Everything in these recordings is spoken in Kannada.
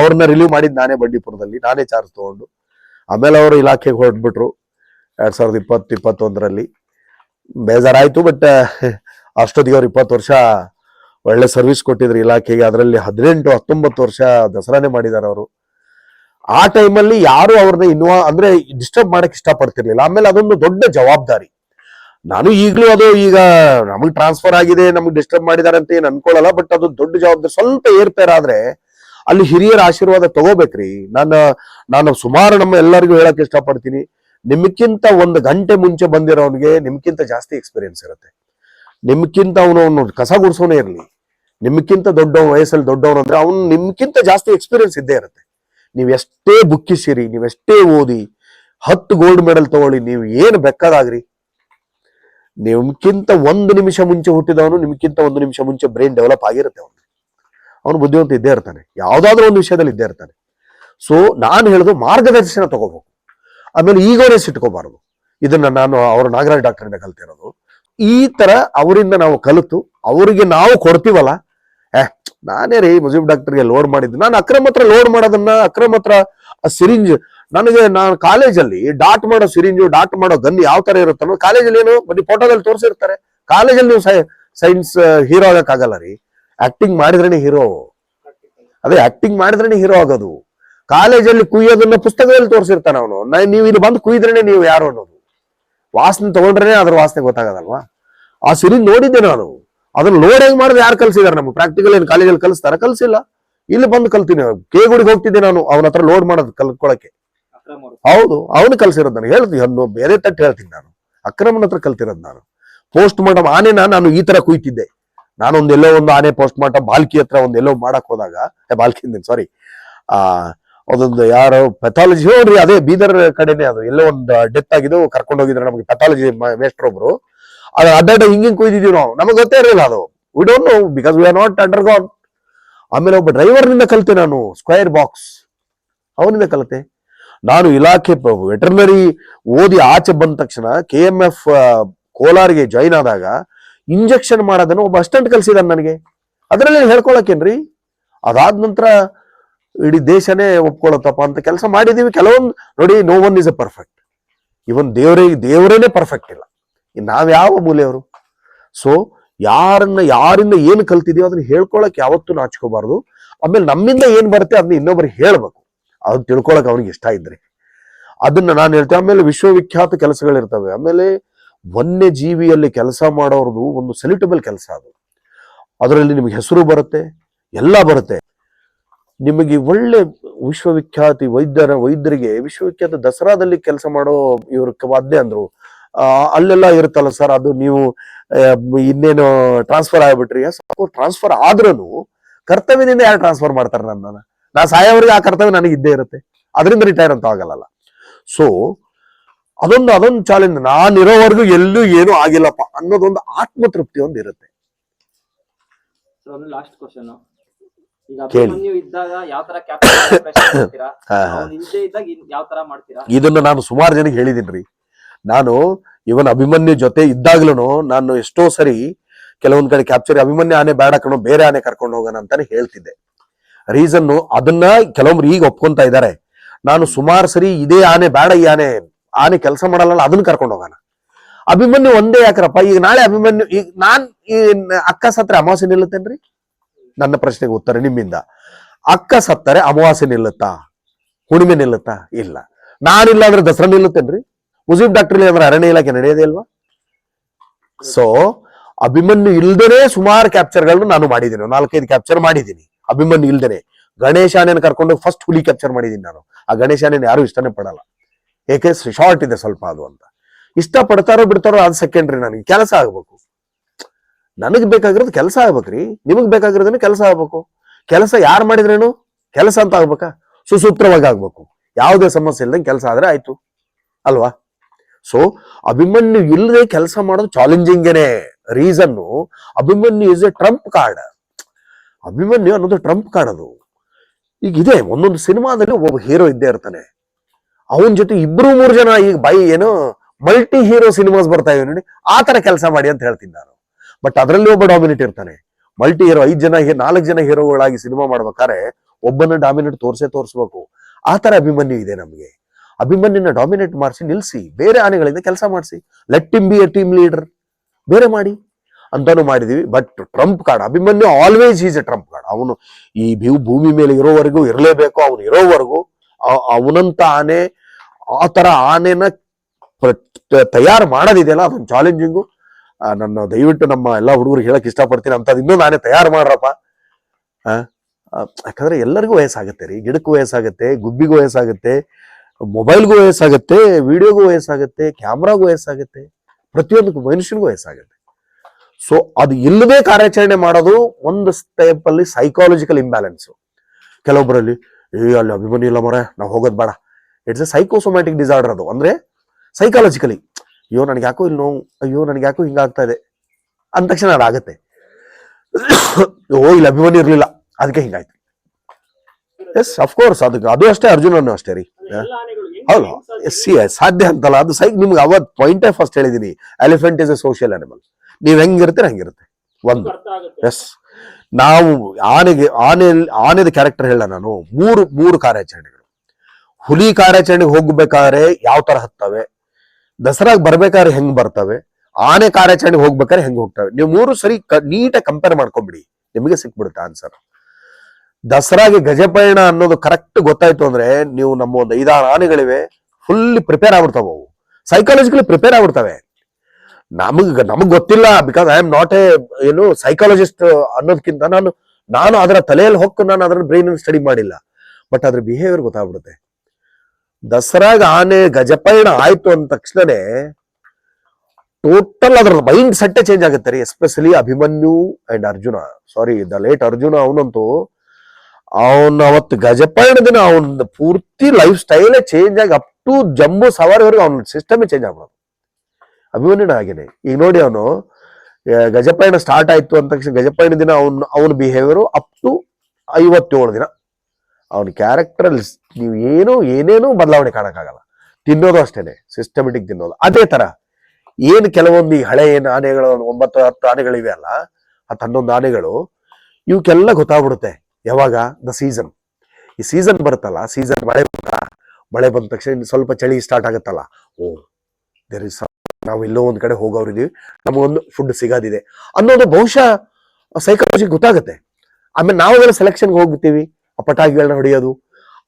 ಅವ್ರನ್ನ ರಿಲೀವ್ ಮಾಡಿದ್ ನಾನೇ ಬಂಡೀಪುರದಲ್ಲಿ, ನಾನೇ ಚಾರ್ಜ್ ತಗೊಂಡು. ಆಮೇಲೆ ಅವರು ಇಲಾಖೆಗೆ ಹೊರಟ್ಬಿಟ್ರು, ಎರಡ್ ಸಾವಿರದ ಇಪ್ಪತ್ತು, ಇಪ್ಪತ್ತೊಂದರಲ್ಲಿ. ಬೇಜಾರಾಯ್ತು ಬಟ್ ಅಷ್ಟೊತ್ತಿಗೆ ಅವ್ರು ಇಪ್ಪತ್ತು ವರ್ಷ ಒಳ್ಳೆ ಸರ್ವಿಸ್ ಕೊಟ್ಟಿದ್ರು ಇಲಾಖೆಗೆ. ಅದರಲ್ಲಿ ಹದಿನೆಂಟು, ಹತ್ತೊಂಬತ್ತು ವರ್ಷ ದಸರಾನೇ ಮಾಡಿದ್ದಾರೆ ಅವರು. ಆ ಟೈಮಲ್ಲಿ ಯಾರು ಅವ್ರನ್ನ ಇನ್ವಾ ಅಂದ್ರೆ ಡಿಸ್ಟರ್ಬ್ ಮಾಡಕ್ ಇಷ್ಟಪಡ್ತಿರ್ಲಿಲ್ಲ. ಆಮೇಲೆ ಅದೊಂದು ದೊಡ್ಡ ಜವಾಬ್ದಾರಿ. ನಾನು ಈಗಲೂ ಅದು ಈಗ ನಮಗೆ ಟ್ರಾನ್ಸ್ಫರ್ ಆಗಿದೆ, ನಮಗೆ ಡಿಸ್ಟರ್ಬ್ ಮಾಡಿದ್ದಾರೆ ಅಂತ ಏನು ಅನ್ಕೊಳ್ಳಲ್ಲ ಬಟ್ ಅದು ದೊಡ್ಡ ಜವಾಬ್ದಾರಿ. ಸ್ವಲ್ಪ ಏರ್ಪೇರ್ ಆದ್ರೆ ಅಲ್ಲಿ ಹಿರಿಯರ ಆಶೀರ್ವಾದ ತಗೋಬೇಕ್ರಿ. ನಾನು ನಾನು ಸುಮಾರು ನಮ್ಮ ಎಲ್ಲರಿಗೂ ಹೇಳಕ್ ಇಷ್ಟಪಡ್ತೀನಿ. ನಿಮ್ಗಿಂತ ಒಂದು ಗಂಟೆ ಮುಂಚೆ ಬಂದಿರೋನ್ಗೆ ನಿಮ್ಗಿಂತ ಜಾಸ್ತಿ ಎಕ್ಸ್ಪೀರಿಯನ್ಸ್ ಇರುತ್ತೆ. ನಿಮ್ಗಿಂತ ಅವನು ಅವನು ಕಸ ಗುಡ್ಸೋನೇ ಇರಲಿ. ನಿಮ್ಗಿಂತ ದೊಡ್ಡ ವಯಸ್ಸಲ್ಲಿ ದೊಡ್ಡವನು ಅಂದ್ರೆ ಅವ್ನು ನಿಮ್ಗಿಂತ ಜಾಸ್ತಿ ಎಕ್ಸ್ಪೀರಿಯನ್ಸ್ ಇದ್ದೇ ಇರುತ್ತೆ. ನೀವು ಎಷ್ಟೇ ಬುಕ್ಕಿಸಿರಿ ನೀವೆಷ್ಟೇ ಓದಿ, ಹತ್ತು ಗೋಲ್ಡ್ ಮೆಡಲ್ ತಗೊಳ್ಳಿ, ನೀವು ಏನು ಬೆಕ್ಕದಾಗ್ರಿ? ನಿಮ್ಗಿಂತ ಒಂದು ನಿಮಿಷ ಮುಂಚೆ ಹುಟ್ಟಿದವನು ನಿಮ್ಗಿಂತ ಒಂದು ನಿಮಿಷ ಮುಂಚೆ ಬ್ರೈನ್ ಡೆವಲಪ್ ಆಗಿರುತ್ತೆ ಅವನು. ಅವನು ಬುದ್ಧಿವಂತ ಇದ್ದೇ ಇರ್ತಾನೆ. ಯಾವ್ದಾದ್ರು ಒಂದು ವಿಷಯದಲ್ಲಿ ಇದ್ದೇ ಇರ್ತಾನೆ. ಸೊ ನಾನು ಹೇಳುದು ಮಾರ್ಗದರ್ಶನ ತಗೋಬೇಕು. ಆಮೇಲೆ ಈಗೋನೆಸ್ ಇಟ್ಕೋಬಾರದು ಇದನ್ನ ನಾನು ಅವರು ನಾಗರಾಜ್ ಡಾಕ್ಟರಿಂದ ಕಲ್ತಿರೋದು ಈ ತರ ಅವರಿಂದ ನಾವು ಕಲಿತು, ಅವರಿಗೆ ನಾವು ಕೊಡ್ತೀವಲ್ಲ, ಏ, ನಾನೇ ರೀ ಮುಜೀಬ್ ಡಾಕ್ಟರ್ಗೆ ಲೋಡ್ ಮಾಡಿದ್ದು. ನಾನು ಅಕ್ರಮ ಹತ್ರ ಲೋಡ್ ಮಾಡೋದನ್ನ, ಅಕ್ರಮ ಹತ್ರ ಸಿರಿಂಜ್, ನನಗೆ ನಾನು ಕಾಲೇಜಲ್ಲಿ ಡಾಟ್ ಮಾಡೋ ಸಿರಿಂಜು, ಡಾಟ್ ಮಾಡೋ ಗನ್ ಯಾವ ತರ ಇರುತ್ತೋ ಕಾಲೇಜಲ್ಲಿ ಏನು, ಬರೀ ಫೋಟೋದಲ್ಲಿ ತೋರಿಸಿರ್ತಾರೆ. ಕಾಲೇಜಲ್ಲಿ ನೀವು ಸೈನ್ಸ್ ಹೀರೋ ಆಗಕ್ಕಾಗಲ್ಲ ರೀ. ಆಕ್ಟಿಂಗ್ ಮಾಡಿದ್ರೇನೆ ಹೀರೋ ಅದೇ ಆಕ್ಟಿಂಗ್ ಮಾಡಿದ್ರೇನೆ ಹೀರೋ ಆಗೋದು. ಕಾಲೇಜಲ್ಲಿ ಕುಯ್ಯೋದನ್ನ ಪುಸ್ತಕದಲ್ಲಿ ತೋರಿಸಿರ್ತಾನೆ ಅವನು. ನೀವು ಇಲ್ಲಿ ಬಂದು ಕುಯ್ದ್ರೇನೆ ನೀವು ಯಾರು ಅನ್ನೋದು. ವಾಸನೆ ತಗೊಂಡ್ರೇನೆ ಅದ್ರ ವಾಸನೆ ಗೊತ್ತಾಗದಲ್ವಾ? ಆ ಸಿರಿ ನೋಡಿದ್ದೆ ನಾನು. ಅದನ್ನ ಲೋಡ್ ಹೆಂಗ್ ಮಾಡಿದ್ರೆ ಯಾರು ಕಲ್ಸಿದಾರೆ ನಮ್ಗೆ? ಪ್ರಾಕ್ಟಿಕಲ್ ಏನು ಕಾಲೇಜಲ್ಲಿ ಕಲಿಸ್ತಾರ? ಕಲ್ಸಿಲ್ಲ. ಇಲ್ಲಿ ಬಂದು ಕಲ್ತೀನಿ. ಕೇಗುಡಿಗೆ ಹೋಗ್ತಿದ್ದೆ ನಾನು ಅವನ ಹತ್ರ ಲೋಡ್ ಮಾಡೋದು ಕಲ್ಕೊಳಕ್ಕೆ. ಹೌದು, ಅವನು ಕಲ್ಸಿರೋದು ನಾನು ಹೇಳ್ತೀನಿ ಅನ್ನೋ ಬೇರೆ ತಟ್ಟು ಹೇಳ್ತೀನಿ ನಾನು. ಅಕ್ರಮನ ಹತ್ರ ಕಲ್ತಿರೋದು ನಾನು. ಪೋಸ್ಟ್ ಮಾರ್ಟಮ್ ಆನೆನ ನಾನು ಈ ತರ ಕುಯ್ತಿದ್ದೆ. ನಾನೊಂದ್ ಎಲ್ಲೋ ಒಂದು ಆನೆ ಪೋಸ್ಟ್ ಮಾರ್ಟಮ್ ಬಾಲ್ಕಿ ಹತ್ರ ಒಂದು ಎಲ್ಲೋ ಮಾಡಕ್ ಹೋದಾಗ ಬಾಲ್ಕಿ ಸಾರಿ ಆ, ಅದೊಂದು ಯಾರೋ ಪೆಥಾಲಜಿ ಹೋಗ್ರಿ ಅದೇ ಬೀದರ್ ಕಡೆನೆ ಅದು, ಎಲ್ಲೋ ಒಂದು ಡೆತ್ ಆಗಿದ್ದು ಕರ್ಕೊಂಡು ಹೋಗಿದ್ರು ನಮಗೆ ಪೆಥಾಲಜಿ ಮೇಸ್ಟರ್ ಒಬ್ರು ಅದ್ರ ಅಡ್ಡಾಡ ಹಿಂಗೆ ಕುಯ್ದಿದೀವಿ ನಾವು. ನಮಗೆ ಗೊತ್ತೇ ಇರಲಿಲ್ಲ ಅದು. We don't know because we are not undergone ಆಮೇಲೆ ಒಬ್ಬ ಡ್ರೈವರ್ನಿಂದ ಕಲಿತೆ ನಾನು ಸ್ಕ್ವೇರ್ ಬಾಕ್ಸ್ ಅವನಿಂದ ಕಲಿತೆ. ನಾನು ಇಲಾಖೆ ವೆಟರ್ನರಿ ಓದಿ ಆಚೆ ಬಂದ ತಕ್ಷಣ ಕೆ ಎಂ ಎಫ್ ಕೋಲಾರಿಗೆ ಜಾಯಿನ್ ಆದಾಗ ಇಂಜೆಕ್ಷನ್ ಮಾಡೋದನ್ನು ಒಬ್ಬ ಅಸ್ಟೆಂಟ್ ಕಲ್ಸಿದಾನೆ ನನಗೆ. ಅದರಲ್ಲಿ ಹೇಳ್ಕೊಳಕೇನ್ರಿ ಅದಾದ ನಂತರ ಇಡೀ ದೇಶನೇ ಒಪ್ಕೊಳತ್ತಪ್ಪ ಅಂತ ಕೆಲಸ ಮಾಡಿದೀವಿ. ಕೆಲವೊಂದು ನೋಡಿ no one is a perfect even ದೇವರೇ, ದೇವರೇನೆ ಪರ್ಫೆಕ್ಟ್ ಇಲ್ಲ. ನಾವ್ ಯಾವ ಮೂಲೆಯವರು? ಸೊ ಯಾರನ್ನ, ಯಾರಿಂದ ಏನು ಕಲ್ತಿದೀವೋ ಅದನ್ನ ಹೇಳ್ಕೊಳಕ್ ಯಾವತ್ತೂ ನಾಚ್ಕೋಬಾರ್ದು. ಆಮೇಲೆ ನಮ್ಮಿಂದ ಏನ್ ಬರುತ್ತೆ ಅದನ್ನ ಇನ್ನೊಬ್ರಿಗೆ ಹೇಳ್ಬೇಕು. ಅದು ತಿಳ್ಕೊಳಕ್ ಅವ್ನಿಗೆ ಇಷ್ಟ ಇದ್ರೆ. ಅದನ್ನ ನಾನು ಹೇಳ್ತೇನೆ ಆಮೇಲೆ ವಿಶ್ವವಿಖ್ಯಾತ ಕೆಲಸಗಳಿರ್ತವೆ. ಆಮೇಲೆ ವನ್ಯ ಜೀವಿಯಲ್ಲಿ ಕೆಲಸ ಮಾಡೋರ್ದು ಒಂದು ಸೆಲಿಟಬಲ್ ಕೆಲಸ ಅದು. ಅದರಲ್ಲಿ ನಿಮಗೆ ಹೆಸರು ಬರುತ್ತೆ, ಎಲ್ಲ ಬರುತ್ತೆ. ನಿಮಗೆ ಒಳ್ಳೆ ವಿಶ್ವವಿಖ್ಯಾತಿ ವೈದ್ಯರ, ವೈದ್ಯರಿಗೆ, ವಿಶ್ವವಿಖ್ಯಾತ ದಸರಾದಲ್ಲಿ ಕೆಲಸ ಮಾಡೋ ಇವ್ರ ವಾದ್ಯ ಅಂದ್ರು ಅಲ್ಲೆಲ್ಲ ಇರುತ್ತಲ್ಲ ಸರ್, ಅದು ನೀವು ಇನ್ನೇನು ಟ್ರಾನ್ಸ್ಫರ್ ಆಗ್ಬಿಟ್ರಿ. ಟ್ರಾನ್ಸ್ಫರ್ ಆದ್ರೂ ಕರ್ತವ್ಯದಿಂದ ಯಾರು ಟ್ರಾನ್ಸ್ಫರ್ ಮಾಡ್ತಾರೆ ನನ್ನ ನಾ ಸಾಯೋವರೆಗೆ ಆ ಕರ್ತವ್ಯ ನನಗೆ ಇದ್ದೇ ಇರುತ್ತೆ. ಅದರಿಂದ ರಿಟೈರ್ ಅಂತ ಆಗಲ್ಲ ಸೊ ಅದೊಂದು ಅದೊಂದು ಚಾಲೆಂಜ್ ನಾನಿರೋವರೆಗೂ ಎಲ್ಲೂ ಏನೂ ಆಗಿಲ್ಲಪ್ಪ ಅನ್ನೋದೊಂದು ಆತ್ಮತೃಪ್ತಿ ಒಂದು ಇರುತ್ತೆ. ಲಾಸ್ಟ್ ಕ್ವಶನ್ ಇದನ್ನ ನಾನು ಸುಮಾರು ಜನಕ್ಕೆ ಹೇಳಿದೀನಿ ನಾನು ಇವನ್ ಅಭಿಮನ್ಯು ಜೊತೆ ಇದ್ದಾಗ್ಲೂ ನಾನು ಎಷ್ಟೋ ಸರಿ ಕೆಲವೊಂದ್ ಕಡೆ ಕ್ಯಾಪ್ಚರ್ ಅಭಿಮನ್ಯ ಆನೆ ಬೇಡ ಕಣೋ ಬೇರೆ ಆನೆ ಕರ್ಕೊಂಡು ಹೋಗೋಣ ಅಂತಾನೆ ಹೇಳ್ತಿದ್ದೆ. ರೀಸನ್ ಅದನ್ನ ಕೆಲವೊಬ್ರು ಈಗ ಒಪ್ಕೊಂತ ಇದ್ದಾರೆ. ನಾನು ಸುಮಾರು ಸರಿ ಇದೇ ಆನೆ ಬೇಡ ಈ ಆನೆ ಆನೆ ಕೆಲಸ ಮಾಡಲ್ಲ ಅದನ್ನ ಕರ್ಕೊಂಡು ಹೋಗೋಣ. ಅಭಿಮನ್ಯು ಒಂದೇ ಯಾಕ್ರಪ್ಪ, ಈಗ ನಾಳೆ ಅಭಿಮನ್ಯು, ಈಗ ನಾನ್ ಈ ಅಕ್ಕ ಸತ್ತರೆ ಅಮಾವಾಸ್ಯ ನಿಲ್ಲುತ್ತೇನ್ರಿ? ನನ್ನ ಪ್ರಶ್ನೆಗೆ ಉತ್ತರ ನಿಮ್ಮಿಂದ. ಅಕ್ಕ ಸತ್ತರೆ ಅಮಾವಾಸ್ಯೆ ನಿಲ್ಲುತ್ತಾ? ಹುಣ್ಣಿಮೆ ನಿಲ್ಲುತ್ತಾ? ಇಲ್ಲ. ನಾನಿಲ್ಲ ಅಂದ್ರೆ ದಸರಾ ನಿಲ್ಲುತ್ತೇನ್ರಿ? ಮುಜೀಬ್ ಡಾಕ್ಟರ್ ಅಂದ್ರೆ ಅರಣ್ಯ ಇಲಾಖೆ ನಡೆಯೋದೇ ಅಲ್ವಾ ಸೊ ಅಭಿಮನ್ಯು ಇಲ್ದೇನೆ ಸುಮಾರು ಕ್ಯಾಪ್ಚರ್ಗಳನ್ನು ನಾನು ಮಾಡಿದ್ದೀನಿ. ನಾಲ್ಕೈದು ಕ್ಯಾಪ್ಚರ್ ಮಾಡಿದ್ದೀನಿ. ಅಭಿಮನ್ಯು ಇಲ್ದೇನೆ. ಗಣೇಶಾನೇನ ಕರ್ಕೊಂಡು ಫಸ್ಟ್ ಹುಲಿ ಕ್ಯಾಪ್ಚರ್ ಮಾಡಿದ್ದೀನಿ ನಾನು. ಆ ಗಣೇಶಾನೇನ ಯಾರು ಇಷ್ಟನೇ ಪಡಲ್ಲ. ಏಕೆ ಶಾರ್ಟ್ ಇದೆ ಸ್ವಲ್ಪ ಅದು ಅಂತ. ಇಷ್ಟ ಪಡ್ತಾರೋ ಬಿಡ್ತಾರೋ ಅದು ಸೆಕೆಂಡ್ರಿ ನನಗೆ. ಕೆಲಸ ಆಗ್ಬೇಕು. ನನಗೆ ಬೇಕಾಗಿರೋದು ಕೆಲಸ ಆಗ್ಬೇಕ್ರಿ. ನಿಮಗ್ ಬೇಕಾಗಿರೋದನ್ನ ಕೆಲಸ ಆಗ್ಬೇಕು. ಕೆಲಸ ಯಾರು ಮಾಡಿದ್ರೇನು? ಕೆಲಸ ಅಂತ ಆಗ್ಬೇಕಾ? ಸುಸೂತ್ರವಾಗಿ ಆಗ್ಬೇಕು. ಯಾವುದೇ ಸಮಸ್ಯೆ ಇಲ್ದಂಗೆ ಕೆಲಸ ಆದ್ರೆ ಆಯ್ತು. ಅಲ್ವಾ? ಸೊ ಅಭಿಮನ್ಯು ಇಲ್ಲದೆ ಕೆಲಸ ಮಾಡೋದು ಚಾಲೆಂಜಿಂಗೇನೆ reason Abhimanyu is a trump card Abhimanyu ಅನ್ನೋದು ಟ್ರಂಪ್ ಕಾರ್ಡ್ ಅದು. ಈಗ ಇದೆ, ಒಂದೊಂದು ಸಿನಿಮಾದಲ್ಲಿ ಒಬ್ಬ ಹೀರೋ ಇದ್ದೇ ಇರ್ತಾನೆ. ಅವನ ಜೊತೆ ಇಬ್ರು ಮೂರು ಜನ ಈಗ ಬೈ ಏನು ಮಲ್ಟಿ ಹೀರೋ ಸಿನಿಮಾಸ್ ಬರ್ತಾ ಇವೆ ನೋಡಿ, ಆ ತರ ಕೆಲಸ ಮಾಡಿ ಅಂತ ಹೇಳ್ತೀನಿ ನಾನು. ಬಟ್ ಅದರಲ್ಲಿ ಒಬ್ಬ ಡಾಮಿನೇಟ್ ಇರ್ತಾನೆ. ಮಲ್ಟಿ ಹೀರೋ ಐದ್ ಜನ ನಾಲ್ಕು ಜನ ಹೀರೋಗಳಾಗಿ ಸಿನಿಮಾ ಮಾಡ್ಬೇಕಾದ್ರೆ ಒಬ್ಬನ ಡಾಮಿನೇಟ್ ತೋರ್ಸೇ ತೋರಿಸ್ಬೇಕು. ಆ ತರ ಅಭಿಮನ್ಯು ಇದೆ ನಮಗೆ. ಅಭಿಮನ್ಯನ ಡಾಮಿನೇಟ್ ಮಾಡಿಸಿ ನಿಲ್ಸಿ, ಬೇರೆ ಆನೆಗಳಿಂದ ಕೆಲಸ ಮಾಡಿಸಿ. Let team be a team leader ಬೇರೆ ಮಾಡಿ. ಅಂತಾನು ಮಾಡಿದೀವಿ. But trump card Abhimanyu always is a trump card ಅವನು ಈ ಭೂಮಿ ಮೇಲೆ ಇರೋವರೆಗೂ ಇರಲೇಬೇಕು, ಅವನು ಇರೋವರೆಗೂ ಅವನಂತ ಆನೆ ಆ ತರ ಆನೆನ ತಯಾರು ಮಾಡೋದಿದೆಯಲ್ಲ ಅದೊಂದು ಚಾಲೆಂಜಿಂಗು ನನ್ನ ದಯವಿಟ್ಟು ನಮ್ಮ ಎಲ್ಲ ಹುಡುಗರಿಗೆ ಹೇಳಕ್ ಇಷ್ಟಪಡ್ತೀನಿ. ಅಂತ ಇನ್ನೂ ನಾನೇ ತಯಾರು ಮಾಡ್ರಪ್ಪ. ಯಾಕಂದ್ರೆ ಎಲ್ಲರಿಗೂ ವಯಸ್ಸಾಗುತ್ತೆ ರೀ. ಗಿಡಕ್ಕೂ ವಯಸ್ಸಾಗುತ್ತೆ, ಗುಬ್ಬಿಗೂ ವಯಸ್ಸಾಗುತ್ತೆ ಮೊಬೈಲ್ಗೂ ವಯಸ್ಸಾಗುತ್ತೆ ವಿಡಿಯೋಗೂ ವಯಸ್ಸಾಗುತ್ತೆ ಕ್ಯಾಮ್ರಾಗೂ ವಯಸ್ಸಾಗುತ್ತೆ, ಪ್ರತಿಯೊಂದಕ್ಕೂ ಮನುಷ್ಯನಿಗೂ ವಯಸ್ಸಾಗುತ್ತೆ. ಸೊ ಅದು ಇಲ್ಲದೆ ಕಾರ್ಯಾಚರಣೆ ಮಾಡೋದು ಒಂದು ಸ್ಟೆಪ್ ಅಲ್ಲಿ ಸೈಕಾಲಜಿಕಲ್ ಇಂಬ್ಯಾಲೆನ್ಸ್ ಕೆಲವೊಬ್ಬರಲ್ಲಿ ಏ, ಅಲ್ಲಿ ಅಭಿಮಾನಿ ಇಲ್ಲ ಮರೆ, ನಾವು ಹೋಗೋದು ಬೇಡ. ಇಟ್ಸ್ ಎ ಸೈಕೋಸೊಮ್ಯಾಟಿಕ್ ಡಿಸಾರ್ಡರ್ ಅದು. ಅಂದ್ರೆ ಸೈಕಾಲಜಿಕಲಿ ಅಯ್ಯೋ, ನನಗೆ ಯಾಕೋ ಇಲ್ಲಿ ನೋವು, ಅಯ್ಯೋ, ನನಗೆ ಯಾಕೋ ಹಿಂಗಾಗ್ತಾ ಇದೆ ಅಂದ ತಕ್ಷಣ ಅದಾಗತ್ತೆ. ಓ, ಇಲ್ಲಿ ಅಭಿಮಾನಿ ಇರಲಿಲ್ಲ ಅದಕ್ಕೆ ಹಿಂಗಾಯ್ತು. ಎಸ್ ಅಫ್ಕೋರ್ಸ್ ಅದಕ್ಕೆ ಅದು ಅಷ್ಟೇ ಅರ್ಜುನನು ಅಷ್ಟೇ ರೀ. ಹೌದು. ಎಸ್ ಸಿ ಸಾಧ್ಯ ಅಂತಲ್ಲ, ಅದು ಸೈಕ್ ನಿಮ್ಗೆ ಅವತ್ ಪಾಯಿಂಟೇ ಫಸ್ಟ್ ಹೇಳಿದೀನಿ. Elephant is a social animal ನೀವು ಹೆಂಗಿರ್ತೀರ ಹಂಗಿರುತ್ತೆ. ಒಂದು. ಎಸ್ ನಾವು ಆನೆಗೆ, ಆನೆ, ಆನೆದ ಕ್ಯಾರೆಕ್ಟರ್ ಹೇಳ ನಾನು. ಮೂರು ಮೂರು ಕಾರ್ಯಾಚರಣೆಗಳು. ಹುಲಿ ಕಾರ್ಯಾಚರಣೆಗೆ ಹೋಗ್ಬೇಕಾದ್ರೆ ಯಾವ ತರ ಹತ್ತವೆ? ದಸರಾಗ್ ಬರ್ಬೇಕಾದ್ರೆ ಹೆಂಗ್ ಬರ್ತವೆ? ಆನೆ ಕಾರ್ಯಾಚರಣೆಗೆ ಹೋಗ್ಬೇಕಾದ್ರೆ ಹೆಂಗ್ ಹೋಗ್ತವೆ? ನೀವು ಮೂರು ಸರಿ ನೀಟಾಗಿ ಕಂಪೇರ್ ಮಾಡ್ಕೊಂಬಿಡಿ. ನಿಮಗೆ ಸಿಕ್ಬಿಡುತ್ತೆ ಆನ್ಸರ್ ದಸರಾಗೆ ಗಜಪಯಣ ಅನ್ನೋದು ಕರೆಕ್ಟ್ ಗೊತ್ತಾಯ್ತು ಅಂದ್ರೆ ನೀವು ನಮ್ಮ ಒಂದು ಐದಾರು ಆನೆಗಳಿವೆ ಫುಲ್ಲಿ ಪ್ರಿಪೇರ್ ಆಗ್ಬಿಡ್ತಾವ ಅವು. ಸೈಕಾಲಜಿಕಲಿ ಪ್ರಿಪೇರ್ ಆಗ್ಬಿಡ್ತವೆ. ನಮಗ್ ನಮಗ್ ಗೊತ್ತಿಲ್ಲ because I am not a ಏನು ಸೈಕಾಲಜಿಸ್ಟ್ ಅನ್ನೋದಕ್ಕಿಂತ ನಾನು ನಾನು ಅದರ ತಲೆಯಲ್ಲಿ ಹೊಕ್ಕು ನಾನು ಅದರ ಬ್ರೈನ್ ಸ್ಟಡಿ ಮಾಡಿಲ್ಲ. ಬಟ್ ಅದ್ರ ಬಿಹೇವಿಯರ್ ಗೊತ್ತಾಗ್ಬಿಡುತ್ತೆ. ದಸರಾಗ ಆನೆ ಗಜಪಯಣ ಆಯ್ತು ಅಂದ ತಕ್ಷಣನೇ ಟೋಟಲ್ ಅದ್ರ ಮೈಂಡ್ ಸೆಟ್ ಚೇಂಜ್ ಆಗುತ್ತೆ ರೀ especially Abhimanyu and Arjuna. Sorry the late Arjuna ಅವನಂತೂ ಅವನ ಅವತ್ತು ಗಜಪಯಣ ದಿನ ಅವನ ಪೂರ್ತಿ ಲೈಫ್ ಸ್ಟೈಲೇ ಚೇಂಜ್ ಆಗಿ ಅಪ್ ಟು ಜಂಬೂ ಸವಾರಿವರೆಗೂ ಅವನ ಸಿಸ್ಟಮೇ ಚೇಂಜ್ ಆಗ್ಬಿಡೋದು. ಅಭಿಮನ್ಯುನ ಹಾಗೇನೆ ಈಗ ನೋಡಿ ಅವನು ಗಜಪಯಣ ಸ್ಟಾರ್ಟ್ ಆಯ್ತು ಅಂದ ತಕ್ಷಣ ಗಜಪಯಣ ದಿನ ಅವನ ಅವನ ಬಿಹೇವಿಯರ್ ಅಪ್ ಟು ಐವತ್ತೇಳು ದಿನ. ಅವನ ಕ್ಯಾರೆಕ್ಟರ್ ನೀವು ಏನು, ಏನೇನು ಬದಲಾವಣೆ ಕಾಣಕ್ಕಾಗಲ್ಲ. ತಿನ್ನೋದು ಅಷ್ಟೇನೆ ಸಿಸ್ಟಮೆಟಿಕ್ ತಿನ್ನೋದು. ಅದೇ ತರ, ಏನ್ ಕೆಲವೊಂದು ಈ ಹಳೆ ಏನ್ ಆನೆಗಳು ಒಂಬತ್ತು, ಹತ್ತು ಆನೆಗಳಿವೆ ಅಲ್ಲ, ಹತ್ತು ಹನ್ನೊಂದು ಆನೆಗಳು ಇವಕ್ಕೆಲ್ಲ ಗೊತ್ತಾಗ್ಬಿಡುತ್ತೆ. ಯಾವಾಗ? ದ ಸೀಸನ್ ಈ ಸೀಸನ್ ಬರುತ್ತಲ್ಲ ಸೀಸನ್ ಮಳೆ ಬಂತ, ಮಳೆ ಬಂದ ತಕ್ಷಣ ಸ್ವಲ್ಪ ಚಳಿ ಸ್ಟಾರ್ಟ್ ಆಗುತ್ತಲ್ಲ. ಓ ದೇರ್ ಇಸ್ ನಾವು ಎಲ್ಲೋ ಒಂದ್ ಕಡೆ ಹೋಗೋರಿದ್ದೀವಿ ನಮಗೊಂದು ಫುಡ್ ಸಿಗೋದಿದೆ. ಅನ್ನೋದು ಬಹುಶಃ ಸೈಕಾಲಜಿ ಗೊತ್ತಾಗುತ್ತೆ. ಆಮೇಲೆ ನಾವೆಲ್ಲ ಸೆಲೆಕ್ಷನ್ಗೆ ಹೋಗ್ತೀವಿ ಆ ಪಟಾಕಿಗಳನ್ನ ಹೊಡೆಯೋದು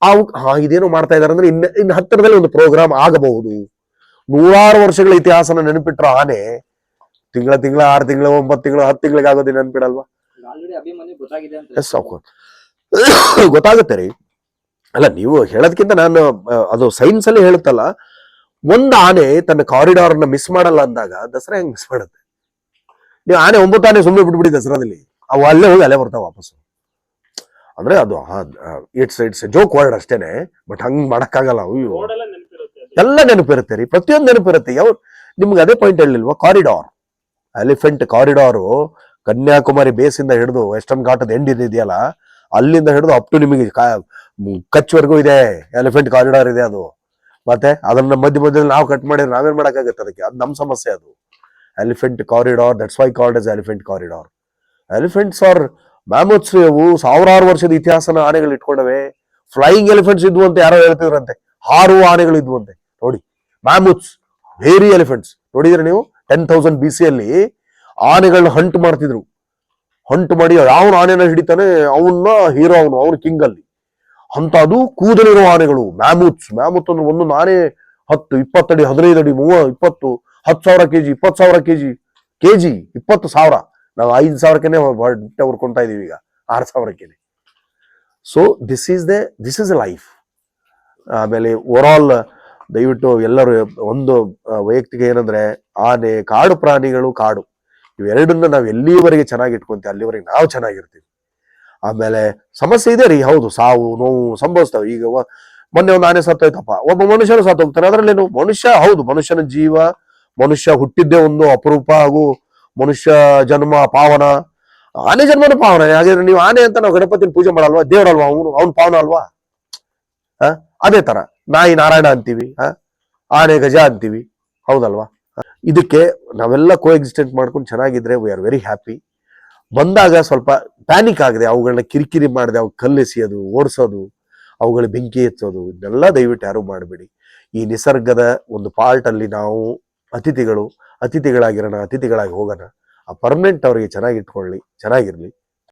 ಅವು ಹಾ ಇದೇನೋ ಮಾಡ್ತಾ ಇದಾರೆ ಅಂದ್ರೆ ಇನ್ನು ಇನ್ನು ಹತ್ತಿರದಲ್ಲಿ ಒಂದು ಪ್ರೋಗ್ರಾಮ್ ಆಗಬಹುದು. ನೂರಾರು ವರ್ಷಗಳ ಇತಿಹಾಸನ ನೆನಪಿಟ್ರ ಆನೆ ತಿಂಗಳ ತಿಂಗಳ ಆರು ತಿಂಗಳ ಒಂಬತ್ತು ತಿಂಗಳ ಹತ್ತು ತಿಂಗಳಿಗೆ ಆಗೋದು ನೆನಪಿಡಲ್ವಾ? ಎಸ್ ಗೊತ್ತಾಗುತ್ತೆ ರೀ. ಅಲ್ಲ ನೀವು ಹೇಳೋದಕ್ಕಿಂತ ನಾನು ಅದು ಸೈನ್ಸ್ ಅಲ್ಲಿ ಹೇಳುತ್ತಲ್ಲ ಒಂದ್ ಆನೆ ತನ್ನ ಕಾರಿಡಾರ್ನ ಮಿಸ್ ಮಾಡಲ್ಲ ಅಂದಾಗ ದಸರಾ ಹೆಂಗ್ ಮಿಸ್ ಮಾಡುತ್ತೆ? ನೀವು ಆನೆ ಒಂಬತ್ತು ಆನೆ ಸುಮ್ಮನೆ ಬಿಟ್ಬಿಡಿ ದಸರಾದಲ್ಲಿ. ಅವು ಅಲ್ಲೇ ಹೋಗಿ ಅಲ್ಲೇ ಬರ್ತಾವ ವಾಪಸ್ ಅಂದ್ರೆ ಅದು ಇಟ್ಸ್ ಇಟ್ಸ್ ಜೋಕ್ ವರ್ಡ್ ಅಷ್ಟೇನೆ ಬಟ್ ಹಂಗ್ ಮಾಡಕ್ಕಾಗಲ್ಲ ಅಯ್ಯೋ ಎಲ್ಲ ನೆನಪಿರುತ್ತೆ ರೀ. ಪ್ರತಿಯೊಂದು ನೆನಪಿರುತ್ತೆ. ಯಾವ ನಿಮ್ಗೆ ಅದೇ ಪಾಯಿಂಟ್ ಹೇಳಿಲ್ವಾ? ಕಾರಿಡಾರ್ ಎಲಿಫೆಂಟ್ ಕಾರಿಡಾರು ಕನ್ಯಾಕುಮಾರಿ ಬೇಸಿಂದ ಹಿಡಿದು ವೆಸ್ಟರ್ನ್ ಘಾಟದ ಎಂಡ್ ಇದೆಯಲ್ಲ ಅಲ್ಲಿಂದ ಹಿಡಿದು ಅಪ್ ಟು ನಿಮಗೆ ಕಚ್ವರೆಗೂ ಇದೆ. ಎಲಿಫೆಂಟ್ ಕಾರಿಡಾರ್ ಇದೆ ಅದು. ಮತ್ತೆ ಅದನ್ನ ಮಧ್ಯ ಮಧ್ಯದಲ್ಲಿ ನಾವು ಕಟ್ ಮಾಡಿದ್ರೆ ನಾವೇನ್ ಮಾಡಕ್ಕಾಗತ್ತೆ ಅದಕ್ಕೆ? ಅದು ನಮ್ಮ ಸಮಸ್ಯೆ ಅದು. Elephant corridor that's why called as elephant corridor elephants are ಮ್ಯಾಮೋತ್ಸವವು ಸಾವಿರಾರು ವರ್ಷದ ಇತಿಹಾಸನ ಆನೆಗಳು ಇಟ್ಕೊಂಡವೆ. ಫ್ಲೈಯಿಂಗ್ ಎಲಿಫೆಂಟ್ಸ್ ಇದ್ವು ಅಂತ ಯಾರೋ ಹೇಳ್ತಿದ್ರಂತೆ. ಹಾರುವ ಆನೆಗಳು ಅಂತೆ ನೋಡಿ ಮ್ಯಾಮುತ್ಸ್ ವೇರಿ ಎಲಿಫೆಂಟ್ಸ್ ನೋಡಿದ್ರೆ ನೀವು ಟೆನ್ ತೌಸಂಡ್ ಬಿ ಸಿಯಲ್ಲಿ ಆನೆಗಳನ್ನ ಹಂಟ್ ಮಾಡ್ತಿದ್ರು. ಹಂಟ್ ಮಾಡಿ ಯಾವ ಆನೆನ ಹಿಡಿತಾನೆ, ಅವನ್ನ ಹೀರೋ ಅವನು ಅವನು ಕಿಂಗ್ ಅಲ್ಲಿ. ಅಂತ ಅದು ಕೂದಲಿರುವ ಆನೆಗಳು. ಮ್ಯಾಮೂತ್ಸ್ ಮ್ಯಾಮೂತ್ ಅಂದ್ರೆ ಒಂದೊಂದು ಆನೆ ಹತ್ತು ಇಪ್ಪತ್ತಡಿ ಹದಿನೈದು ಅಡಿ, ಮೂವ, ಇಪ್ಪತ್ತು, ಹತ್ತು ಸಾವಿರ ಕೆಜಿ, ಇಪ್ಪತ್ತು ಸಾವಿರ ಕೆಜಿ ಕೆಜಿ, ಇಪ್ಪತ್ತು ಸಾವಿರ. ನಾವು ಐದು ಸಾವಿರಕ್ಕೆ ಬಟ್ಟೆ ಹುರ್ಕೊಂತಾ ಇದೀವಿ ಈಗ. ಆರು ಸಾವಿರಕ್ಕೆ so this is the this is a life ಆಮೇಲೆ ಓವರ್ ಆಲ್ ದಯವಿಟ್ಟು ಎಲ್ಲರೂ ಒಂದು ವೈಯಕ್ತಿಕ ಏನಂದ್ರೆ ಆನೆ, ಕಾಡು ಪ್ರಾಣಿಗಳು ಕಾಡು. ಇವೆರಡನ್ನ ನಾವು ಎಲ್ಲಿವರೆಗೆ ಚೆನ್ನಾಗಿ ಇಟ್ಕೊಂತೀವಿ ಅಲ್ಲಿವರೆಗೆ ನಾವು ಚೆನ್ನಾಗಿರ್ತೀವಿ. ಆಮೇಲೆ ಸಮಸ್ಯೆ ಇದೆ ರೀ, ಹೌದು, ಸಾವು, ನೋವು ಸಂಭವಿಸ್ತವೆ. ಈಗ ಮೊನ್ನೆ ಒಂದು ಆನೆ ಸತ್ತೋಯ್ತಪ್ಪ. ಒಬ್ಬ ಮನುಷ್ಯನು ಸತ್ತು ಹೋಗ್ತಾನೆ ಅದರಲ್ಲೇನು, ಮನುಷ್ಯ, ಹೌದು, ಮನುಷ್ಯನ ಜೀವ, ಮನುಷ್ಯ ಹುಟ್ಟಿದ್ದೇ ಒಂದು ಅಪರೂಪ ಹಾಗೂ ಮನುಷ್ಯ ಜನ್ಮ, ಪಾವನ, ಆನೆ ಜನ್ಮನ ಪಾವನ. ಹಾಗಾದ್ರೆ ನೀವು ಆನೆ ಅಂತ ನಾವು ಗಣಪತಿನ ಪೂಜೆ ಮಾಡಲ್ವಾ? ದೇವರಲ್ವಾ ಅವನು? ಅವ್ನು ಪಾವನ ಅಲ್ವಾ? ಹ? ಅದೇ ತರ. ನಾಯಿ ನಾರಾಯಣ ಅಂತೀವಿ, ಹ? ಆನೆ ಗಜ ಅಂತೀವಿ. ಹೌದಲ್ವಾ? ಇದಕ್ಕೆ ನಾವೆಲ್ಲ ಕೋ ಎಕ್ಸಿಸ್ಟೆಂಟ್ ಮಾಡ್ಕೊಂಡು ಚೆನ್ನಾಗಿದ್ರೆ ವಿ ಆರ್ ವೆರಿ ಹ್ಯಾಪಿ ಬಂದಾಗ ಸ್ವಲ್ಪ ಪ್ಯಾನಿಕ್ ಆಗದೆ. ಅವುಗಳನ್ನ ಕಿರಿಕಿರಿ ಮಾಡಿದೆ, ಅವು ಕಲ್ಲೆಸೆಯೋದು, ಓಡಿಸೋದು, ಅವುಗಳ ಬೆಂಕಿ ಎತ್ತೋದು, ಇದನ್ನೆಲ್ಲ ದಯವಿಟ್ಟು ಯಾರು ಮಾಡಬೇಡಿ. ಈ ನಿಸರ್ಗದ ಒಂದು ಪಾರ್ಟಲ್ಲಿ ನಾವು ಅತಿಥಿಗಳು, ಅತಿಥಿಗಳಾಗಿರೋಣ, ಅತಿಥಿಗಳಾಗಿ ಹೋಗೋಣ. ಆ ಪರ್ಮನೆಂಟ್ ಅವರಿಗೆ ಚೆನ್ನಾಗಿ ಇಟ್ಕೊಳ್ಳಿ, ಚೆನ್ನಾಗಿರ್ಲಿ.